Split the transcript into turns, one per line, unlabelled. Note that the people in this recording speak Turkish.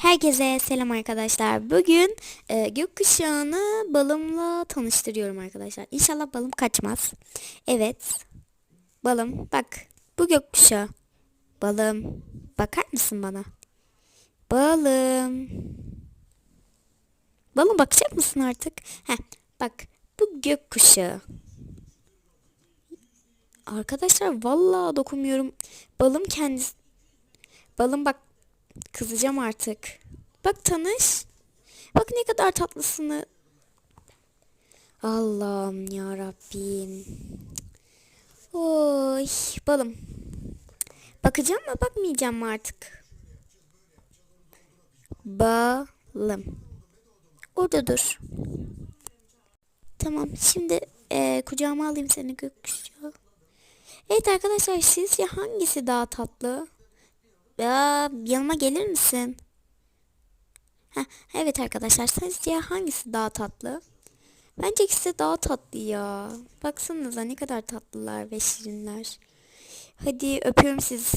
Herkese selam arkadaşlar. Bugün e, gökkuşağını balımla tanıştırıyorum arkadaşlar. İnşallah balım kaçmaz. Evet. Balım bak. Bu gökkuşağı. Balım. Bakar mısın bana? Balım. Balım bakacak mısın artık? Heh, bak. Bu gökkuşağı. Arkadaşlar vallahi dokunmuyorum. Balım kendisi. Balım bak Kızacağım artık. Bak tanış. Bak ne kadar tatlısını. Allah'ım ya Rabbim. Oy balım. Bakacağım mı bakmayacağım mı artık? Balım. Orada dur. Tamam şimdi eee, kucağıma alayım seni gökkuşağı. Evet arkadaşlar sizce hangisi daha tatlı? Ya yanıma gelir misin? Heh, evet arkadaşlar sizce hangisi daha tatlı? Bence ikisi daha tatlı ya. Baksanıza ne kadar tatlılar ve şirinler. Hadi öpüyorum sizi.